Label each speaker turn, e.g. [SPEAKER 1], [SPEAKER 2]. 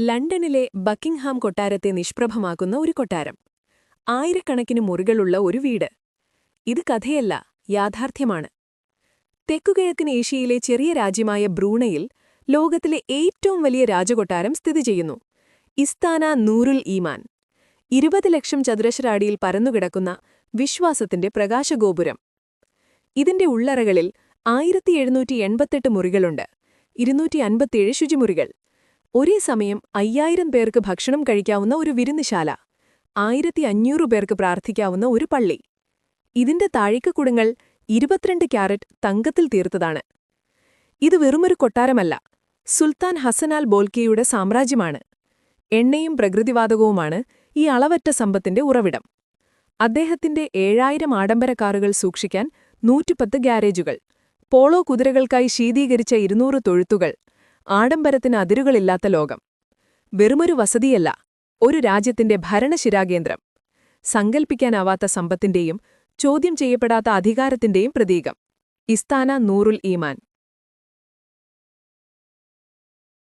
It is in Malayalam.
[SPEAKER 1] ലണ്ടനിലെ ബക്കിംഗ്ഹാം കൊട്ടാരത്തെ നിഷ്പ്രഭമാക്കുന്ന ഒരു കൊട്ടാരം. ആയിരക്കണക്കിന് മുറികളുള്ള ഒരു വീട്. ഇത് കഥയല്ല യാഥാർത്ഥ്യമാണ്. തെക്കുകിഴക്കൻ ഏഷ്യയിലെ ചെറിയ രാജ്യമായ ബ്രൂണയിൽ ലോകത്തിലെ ഏറ്റവും വലിയ രാജകൊട്ടാരം സ്ഥിതി ചെയ്യുന്നു. ഇസ്താന നൂറുൽ ഈമാൻ. ഇരുപത് ലക്ഷം ചതുരശ്രാടിയിൽ പരന്നുകിടക്കുന്ന വിശ്വാസത്തിന്റെ പ്രകാശഗോപുരം. ഇതിന്റെ ഉള്ളറകളിൽ ആയിരത്തി എഴുന്നൂറ്റി എൺപത്തെട്ട് മുറികളുണ്ട്. ഇരുന്നൂറ്റി അൻപത്തിയേഴ് ശുചിമുറികൾ. ഒരേ സമയം അയ്യായിരം പേർക്ക് ഭക്ഷണം കഴിക്കാവുന്ന ഒരു വിരുന്നുശാല ആയിരത്തി അഞ്ഞൂറ് പേർക്ക് പ്രാർത്ഥിക്കാവുന്ന ഒരു പള്ളി. ഇതിന്റെ താഴിക്കക്കുടങ്ങൾ ഇരുപത്തിരണ്ട് ക്യാരറ്റ് തങ്കത്തിൽ തീർത്തതാണ്. ഇത് വെറുമൊരു കൊട്ടാരമല്ല സുൽത്താൻ ഹസനാൽ ബോൽക്കിയുടെ സാമ്രാജ്യമാണ്. എണ്ണയും പ്രകൃതിവാതകവുമാണ് ഈ അളവറ്റ സമ്പത്തിന്റെ ഉറവിടം. അദ്ദേഹത്തിന്റെ ഏഴായിരം ആഡംബര കാറുകൾ സൂക്ഷിക്കാൻ നൂറ്റിപ്പത്ത് ഗ്യാരേജുകൾ പോളോ കുതിരകൾക്കായി ശീതീകരിച്ച ഇരുന്നൂറ് തൊഴുത്തുകൾ ആഡംബരത്തിന് അതിരുകളില്ലാത്ത ലോകം. വെറുമൊരു വസതിയല്ല ഒരു രാജ്യത്തിന്റെ ഭരണശിരാകേന്ദ്രം. സങ്കൽപ്പിക്കാനാവാത്ത സമ്പത്തിന്റെയും ചോദ്യം ചെയ്യപ്പെടാത്ത അധികാരത്തിന്റെയും പ്രതീകം. ഇസ്താന നൂറുൽ ഈമാൻ.